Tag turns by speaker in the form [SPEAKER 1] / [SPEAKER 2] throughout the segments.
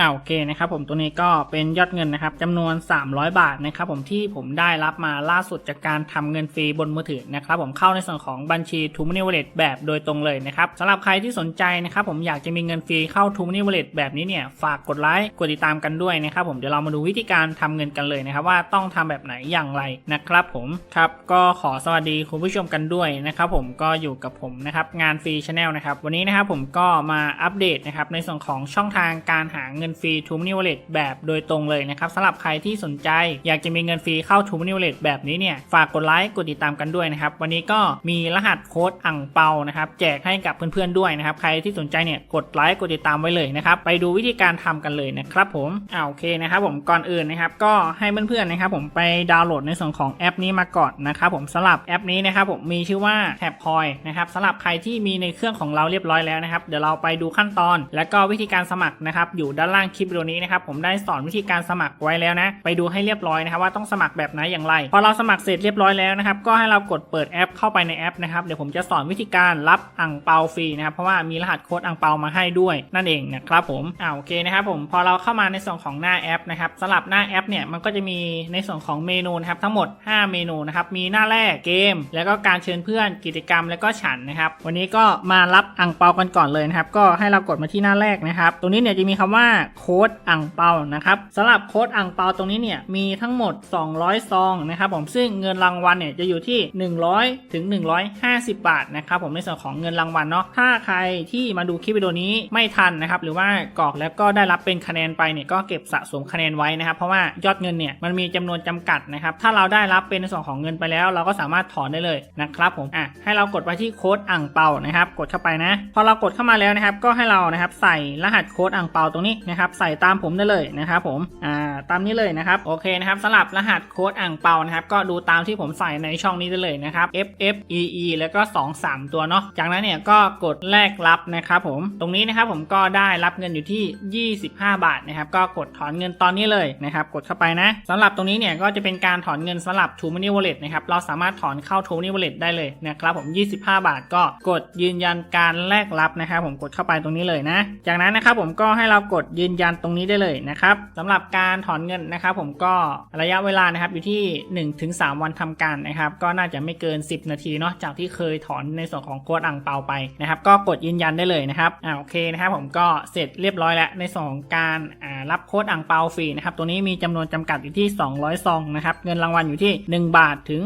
[SPEAKER 1] อ่าโอเคนะครับผมตัวนี้ก็เป็นยอดเงินนะครับจำนวน 300 บาทนะครับผมที่ผมได้รับมาล่าสุดจากการทำเงินฟรีบนมือถือนะครับผมเข้าในส่วนของบัญชี t ูม n น y Wallet แบบโดยตรงเลยนะครับสำหรับใครที่สนใจนะครับผมอยากจะมีเงินฟรีเข้า t ูม n น y Wallet แบบนี้เนี่ยฝากกดไลค์กดติดตามกันด้วยนะครับผมเดี๋ยวเรามาดูวิธีการทำเงินกันเลยนะครับว่าต้องทำแบบไหนอย่างไรนะครับผมครับก็ขอสวัสดีคุณผู้ชมกันด้วยนะครับผมก็อยู่กับผมนะครับงานฟรีชาแนลนะครับวันนี้นะครับผมก็มาอัปเดตนะครับในส่วนของช่องทางการหาเงินฟรี t ูม n น y Wallet แบบโดยตรงเลยนะครับสำหรับใครที่สนใจ อยากจะมีเงินฟรีเข้า t ูม n น y Wallet แบบนี้เนี่ยฝากกดไลค์กดติดตามกันด้วยนะครับวันนี้ก็มีรหัสโค้ดอ่างเปานะครับแจกให้กับเพื่อนๆด้วยนะครับใครที่สนใจเนี่ยกดไลค์กดติดตามไว้เลยนะครับไปดูวิธีการทำกันเลยนะครับผมอ่าโอเคนะครับผมก่อนอื่นนะครับก็ให้เพื่อนๆนะครับผมไปดาวน์โหลดในส่วนของแอปนี้มาก่อนนะครับผมสำหรับแอปนี้นะครับผมมีชื่อว่าแท็บคอยนะครับสำหรับใครที่มีในเครื่องของเราเรียบร้อยแล้วนะครับเดี๋ยวเราไปดูขั้นตอน และก็วิธีการสมัครนะครับอยู่ด้านล่างางคลิปวิดีโอนี้นะครับผมได้สอนวิธีการสมัครไว้แล้วนะ ไปดูให้เรียบร้อยนะครับว่าต้องสมัครแบบไหนอย่างไร พอเราสมัครเสร็จเรียบร้อยแล้วนะครับก็ให้เรากดเปิดแอปเข้าไปในแอปนะครับเดี๋ยวผมจะสอนวิธีการรับอ่างเปาฟรีนะครับเพราะว่ามีรหัสโค้ดอ่างเปามาให้ด้วย นั่นเองนะครับผมอ่าโอเคนะครับผมพอเราเข้ามาในส่วนของหน้าแอปนะครับสำหรับหน้าแอปเนี่ยมันก็จะมีในส่วนของเมนูนะครับทั้งหมด 5 เมนูนะครับมีหน้าแรกเกม แล้วก็การเชิญเพื่อนกิจกรรมแล้วก็ฉันนะครับวันนี้ก็มารับอ่างเปากันก่อนเลยนะครับก็ให้เรากดมาที่หน้าแรกนะครับตรงนี้เนี่ยจะมีคำว่าโค้ดอ่างเปานะครับสำหรับโค้ดอ่างเปาตรงนี้เนี่ยมีทั้งหมด 200 ซองนะครับผมซึ่งเงินรางวัลเนี่ยจะอยู่ที่ 100ถึง150 บาทนะครับผมในส่วนของเงินรางวัลเนาะถ้าใครที่มาดูคลิปวิดีโอนี้ไม่ทันนะครับหรือว่ากรอกแล้วก็ได้รับเป็นคะแนนไปเนี่ยก็เก็บสะสมคะแนนไว้นะครับเพราะว่ายอดเงินเนี่ยมันมีจำนวนจำกัดนะครับถ้าเราได้รับเป็นในส่วนของเงินไปแล้ว เราก็สามารถถอนได้เลยนะครับผมอะให้เรากดไปที่โค้ดอ่างเปานะครับกดเข้าไปนะ พอเรากดเข้ามาแล้วนะครับก็ให้เรานะครับใส่รหัสโค้ดอ่างเปาตรงนี้นะครับใส่ตามผมได้เลยนะครับผมอ่าตามนี้เลยนะครับโอเคนะครับสำหรับรหัสโค้ดอ่างเปานะครับก็ดูตามที่ผมใส่ในช่องนี้ได้เลยนะครับ F F E E แล้วก็ 2 3 ตัวเนาะจากนั้นเนี่ยก็กดแลกรับนะครับผมตรงนี้นะครับผมก็ได้รับเงินอยู่ที่ 25 บาทนะครับก็กดถอนเงินตอนนี้เลยนะครับกดเข้าไปนะสำหรับตรงนี้เนี่ยก็จะเป็นการถอนเงินสำหรับ t ู m o n e y Wallet นะครับเราสามารถถอนเข้า t ู m o n e y Wallet ได้เลยนะครับผม 25 บาทก็กดยืนยันการแลกรับนะครับผมกดเข้าไปตรงนี้เลยนะ จากนั้นนะครับผมก็ให้เรากดยืนยันตรงนี้ได้เลยนะครับสำหรับการถอนเงินนะครับ ผมก็ระยะเวลานะครับอยู่ที่ 1-3 วันทำการนะครับ ก็น่าจะไม่เกิน 10 นาทีเนาะจากที่เคยถอนในส่วนของโค้ดอ่างเปาไปนะครับ ก็กดยืนยันได้เลยนะครับอ่าโอเคนะครับ ผมก็เสร็จเรียบร้อยแล้วในส่วนของการอ่ารับโค้ดอ่างเปาฟรีนะครับตัวนี้มีจำนวนจำกัดอยู่ที่ 200ซองนะครับเงินรางวัลอยู่ที่ 1 บาทถึง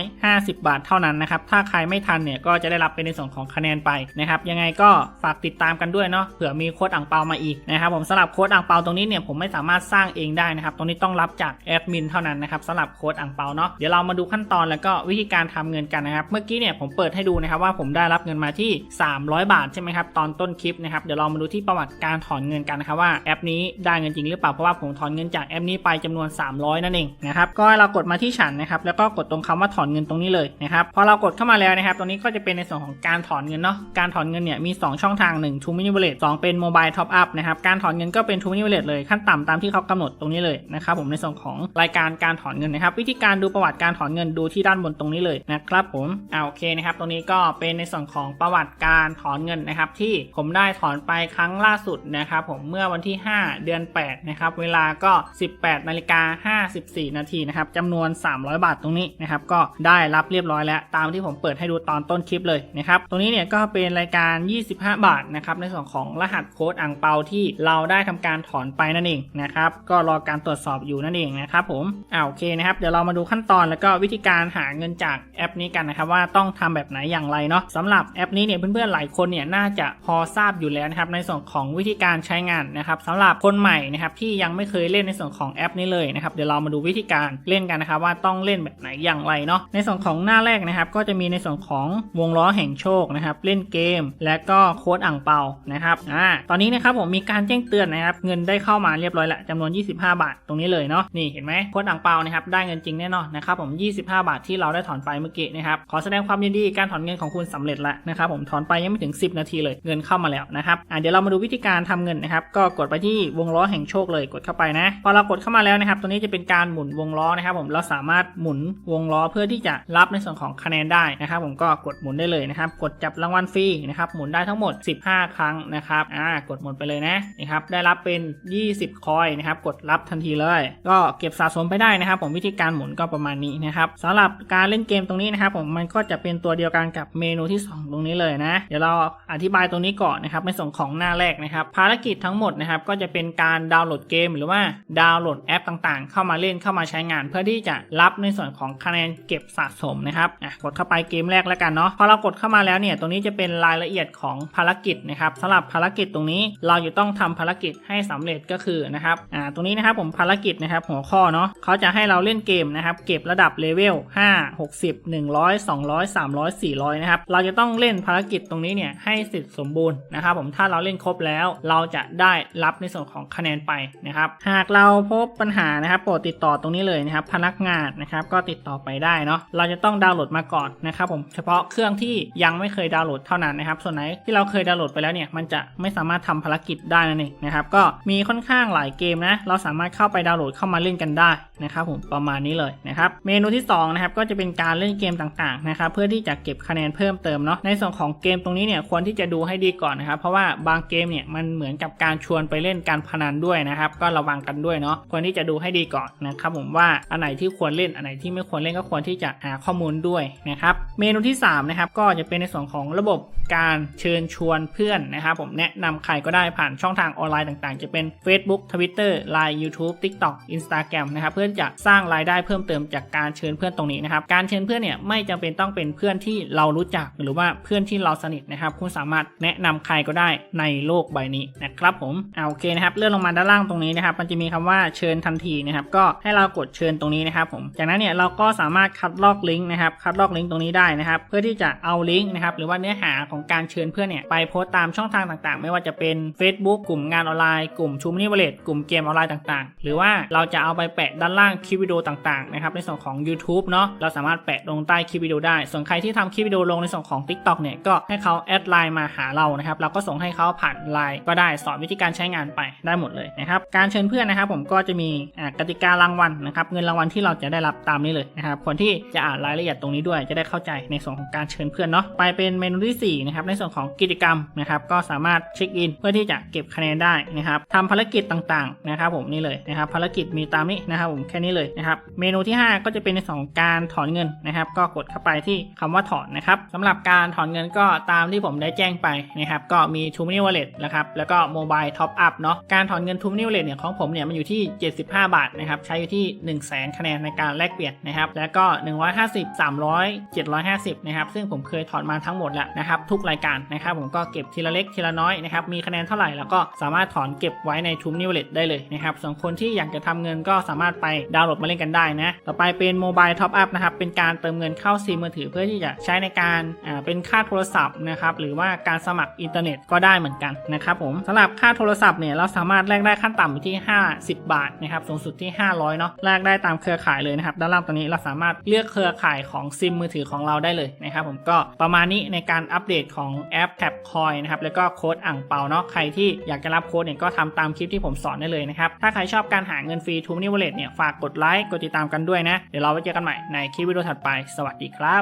[SPEAKER 1] 150 บาทเท่านั้นนะครับถ้าใครไม่ทันเนี่ยก็จะได้รับเป็นในส่วนของคะแนนไปนะครับยังไงก็ฝากติดตามกันด้วยเนาะเผื่อมีโค้ดอ่างเปามาอีกนะครับผมสำหรับโค้ดอ่างเปาตรงนี้เนี่ยผมไม่สามารถสร้างเองได้นะครับตรงนี้ต้องรับจากแอดมินเท่านั้นนะครับสำหรับโค้ดอ่างเปาเนาะเดี๋ยวเรามาดูขั้นตอนแล้วก็วิธีการทำเงินกันนะครับเมื่อกี้เนี่ยผมเปิดให้ดูนะครับว่าผมได้รับเงินมาที่ 300 บาทใช่ไหมครับตอนต้นคลิปนะครับเดี๋ยวเรามาดูที่ประวัติการถอนเงินกันนะครับว่าแอปนี้ได้เงินจริงหรือเปล่าเพราะว่าผมถอนเงินจากแอปนี้ไปจำนวน 300 นั่นเองนะครับก็เรากดมาที่ฉันนะครับแล้วก็กดตรงคำว่าถอนเงินตรงนี้เลยนะครับพอเรากดเข้ามาแล้วนะครับตรงนี้ก็จะเป็นในส่วนของการถอนเงินเนาะการถอนเงินเนี่ยมี 2 ช่องทาง1 True Mini Wallet 2เป็น Mobile Top Up นะครับการถอนเงินก็เป็น True Mini Wallet เลยขั้นต่ำตามที่เขากำหนดตรงนี้เลยนะครับผมในส่วนของรายการการถอนเงินนะครับ วิธีการดูประวัติการถอนเงินดูที่ด้านบนตรงนี้เลยนะครับผมอ่าโอเคนะครับตรงนี้ก็เป็นในส่วนของประวัติการถอนเงินนะครับ ที่ผมได้ถอนไปครั้งล่าสุดนะครับผมเมื่อวันที่ 5 เดือน 8 นะครับ เวลาก็ 18นาฬิกา54 นาทีนะครับจำนวน 300 บาทตรงนี้นะครับก็ได้รับเรียบร้อยแล้ว ตามที่ผมเปิดให้ดูตอนต้นคลิปเลยนะครับตรงนี้เนี่ยก็เป็นรายการ 25 บาทนะครับในส่วนของรหัสโค้ดอ่างเปาที่เราได้ทำการถอนไปนั่นเองนะครับ ก็รอการตรวจสอบอยู่นั่นเองนะครับผมอ่าโอเคนะครับ เดี๋ยวเรามาดูขั้นตอนแล้วก็วิธีการหาเงินจากแอปนี้กันนะครับ ว่าต้องทำแบบไหนอย่างไรเนาะสำหรับแอปนี้เนี่ยเพื่อนๆหลายคนเนี่ยน่าจะพอทราบอยู่แล้วนะครับในส่วนของวิธีการใช้งานนะครับสำหรับคนใหม่นะครับที่ยังไม่เคยเล่นในส่วนของแอปนี้เลยนะครับเดี๋ยวเรามาดูวิธีการเล่นกันนะครับว่าต้องเล่นแบบไหนอย่างไรเนาะในส่วนของหน้าแรกนะครับก็จะมีในส่วนของวงล้อแห่งโชคนะครับเล่นเกม และก็โค้ดอ่างเปานะครับอ่าตอนนี้นะครับผมมีการแจ้งเตือนนะครับ เงินได้เข้ามาเรียบร้อยแล้วจำนวน 25 บาทตรงนี้เลยเนาะนี่เห็นไหมโค้ดอ่างเปานะครับได้เงินจริงแน่นอนนะครับผม 25 บาทที่เราได้ถอนไปเมื่อกี้นะครับขอแสดงความยินดีการถอนเงินของคุณสำเร็จแล้วนะครับผมถอนไปยังไม่ถึง 10 นาทีเลยเงินเข้ามาแล้วนะครับอ่าเดี๋ยวเรามาดูวิธีการทำเงินนะครับก็กดไปที่วงล้อแห่งโชคเลยกดเข้าไปนะ พอเรากดเข้ามาแล้วนะครับตัวนี้จะเป็นการหมุนวงล้อนะครับผมเราสามารถหมุนวงล้อเพื่อที่จะรับในส่วนของคะแนนได้นะครับผมก็กดหมุนได้เลยนะครับกดจับรางวัลฟรีนะครับหมุนได้ทั้งหมด 15 ครั้งนะครับอ่ากดหมุนไปเลยนะนี่ครับนะครับได้รับเป็น 20 คอยนะครับกดรับทันทีเลย ก็เก็บสะสมไปได้นะครับ ผมวิธีการหมุนก็ประมาณนี้นะครับสำหรับการเล่นเกมตรงนี้นะครับผมมันก็จะเป็นตัวเดียวกันกับเมนูที่ 2 ตรงนี้เลยนะ เดี๋ยวเราอธิบายตรงนี้ก่อนนะครับในส่วนของหน้าแรกนะครับ ภารกิจทั้งหมดนะครับก็จะเป็นการดาวน์โหลดเกม หรือว่าดาวน์โหลดแอปต่างๆ เข้ามาเล่นเข้ามาใช้งาน เพื่อที่จะรับในส่วนของคะแนนเก็บสะสมนะครับอะกดเข้าไปเกมแรกแล้วกันเนาะพอเรากดเข้ามาแล้วเนี่ยตรงนี้จะเป็นรายละเอียดของภารกิจนะครับสำหรับภารกิจตรงนี้เราจะต้องทำภารกิจให้สำเร็จก็คือนะครับอ่าตรงนี้นะครับผมภารกิจนะครับหัวข้อเนาะเขาจะให้เราเล่นเกมนะครับเก็บระดับเลเวล5 60 100 200 300 400นะครับเราจะต้องเล่นภารกิจตรงนี้เนี่ยให้เสร็จสมบูรณ์นะครับผมถ้าเราเล่นครบแล้วเราจะได้รับในส่วนของคะแนนไปนะครับหากเราพบปัญหานะครับโปรดติดต่อตรงนี้เลยนะครับพนักงานนะครับก็ติดต่อไปได้เนาะเราจะต้องดาวน์โหลดมาก่อนนะครับผมเฉพาะเครื่องที่ยังไม่เคยดาวน์โหลดเท่านั้นนะครับส่วนไหนที่เราเคยดาวน์โหลดไปแล้วเนี่ยมันจะไม่สามารถทำภารกิจได้นั่นเองนะครับก็มีค่อนข้างหลายเกมนะเราสามารถเข้าไปดาวน์โหลดเข้ามาเล่นกันได้นะครับผมประมาณนี้เลยนะครับเมนูที่สองนะครับก็จะเป็นการเล่นเกมต่างๆนะครับเพื่อที่จะเก็บคะแนนเพิ่มเติมเนาะในส่วนของเกมตรงนี้เนี่ยควรที่จะดูให้ดีก่อนนะครับเพราะว่าบางเกมเนี่ยมันเหมือนกับการชวนไปเล่นการพนันด้วยนะครับก็ระวังกันด้วยเนาะควรที่จะดูให้ดีก่อนนะครับผมว่าอันไหนที่ควรเล่นอันไหนที่ไม่ควรเล่นก็ควรที่จะหาข้อมูลด้วยนะครับเมนูที่สามนะครับก็จะเป็นในส่วนของระบบการเชิญชวนเพื่อนนะครับผมแนะนำใครก็ได้ผ่านช่องทางอออนไลน์ต่างๆ จะเป็น Facebook Twitter Line YouTube TikTok Instagram นะครับเพื่อจะสร้างรายได้เพิ่มเติมจากการเชิญเพื่อนตรงนี้นะครับการเชิญเพื่อนเนี่ยไม่จำเป็นต้องเป็นเพื่อนที่เรารู้จักหรือว่าเพื่อนที่เราสนิทนะครับคุณสามารถแนะนำใครก็ได้ในโลกใบนี้นะครับผมเอาโอเคนะครับเลื่อนลงมาด้านล่างตรงนี้นะครับมันจะมีคำว่าเชิญทันทีนะครับก็ให้เรากดเชิญตรงนี้นะครับผมจากนั้นเนี่ยเราก็สามารถคัดลอกลิงก์นะครับคัดลอกลิงก์ตรงนี้ได้นะครับเพื่อที่จะเอาลิงก์นะครับหรือว่าเนื้อหาของการเชิญเพื่อนเนี่ยไปโพสต์ตามช่องทางต่างๆ ไม่ว่าจะเป็น Facebook กลุ่มงานออนไลน์กลุ่มชูมินี่วเลตกลุ่มเกมออนไลน์ต่างๆ หรือว่าเราจะเอาไปแปะด้านล่างคลิปวิดีโอต่างๆนะครับในส่วนของ YouTube เนาะเราสามารถแปะลงใต้คลิปวิดีโอได้ ส่วนใครที่ทำคลิปวิดีโอลงในส่วนของ TikTok เนี่ยก็ให้เขาแอดไลน์มาหาเรานะครับเราก็ส่งให้เขาผ่านไลน์ก็ได้สอนวิธีการใช้งานไปได้หมดเลยนะครับการเชิญเพื่อนนะครับผมก็จะมีกติการางวัลนะครับเงินรางวัลที่เราจะได้รับตามนี้เลยนะครับคนที่จะอ่านรายละเอียดตรงนี้ด้วยจะได้เข้าใจในส่วนของการเชิญเพื่อนเนาะไปเป็นเมนูที่สี่นะครับในส่วนของกิจกรรมนะครับก็สามารถเช็คอินเพื่อที่จะเก็บคะแนนได้นะครับทำภารกิจต่างๆนะครับผมนี่เลยนะครับภารกิจมีตามนี้นะครับผมแค่นี้เลยนะครับเมนูที่ 5 ก็จะเป็นในส่วนของการถอนเงินนะครับ ก็กดเข้าไปที่คำว่าถอนนะครับสำหรับการถอนเงินก็ตามที่ผมได้แจ้งไปนะครับก็มี t o m o n e y Wallet นะครับแล้วก็ Mobile Top Up เนาะการถอนเงิน t o m o n e y Wallet เนี่ยของผมเนี่ยมันอยู่ที่ 75 บาทนะครับใช้อยู่ที่ 1 0 0 0 0แสนคะแนนในการแลกเปลี่ยนนะครับแล้วก็ 150 300 750นะครับซึ่งผมเคยถอนมาทั้งหมดแล้วนะครับทุกรายการนะครับผมก็เก็บทีละเล็กทีละน้อยนะครับมีคะแนนเท่าไหร่แล้วก็สาามารถถอนเก็บไว้ใน t o m o n e y Wallet ได้เลยนะครับส่วนคนที่อยากจะทำเงินก็สามารถไปดาวน์โหลดมาเล่นกันได้นะ ต่อไปเป็น Mobile Top Up นะครับ เป็นการเติมเงินเข้าซิมมือถือเพื่อที่จะใช้ในการอ่าเป็นค่าโทรศัพท์นะครับหรือว่าการสมัครอินเทอร์เน็ตก็ได้เหมือนกันนะครับผมสำหรับค่าโทรศัพท์เนี่ยเราสามารถแลกได้ขั้นต่ำอยู่ที่ 50 บาทนะครับสูงสุดที่ 500เนาะแลกได้ตามเครือข่ายเลยนะครับด้านล่างตรงนี้เราสามารถเลือกเครือข่ายของซิมมือถือของเราได้เลยนะครับผมก็ประมาณนี้ในการอัปเดตของแอป Tap Coin นะครับแล้วก็โค้ดอ่างเปาเนาะใครที่อยากจะรับโค้ดเนี่ยก็ทำตามคลิปที่ผมสอนได้เลยนะครับ ถ้าใครชอบการหาเงินฟรีทูมนี่วอลเล็ตเนี่ยฝากกดไลค์กดติดตามกันด้วยนะ เดี๋ยวเราไว้เจอกันใหม่ในคลิปวิดีโอถัดไป สวัสดีครับ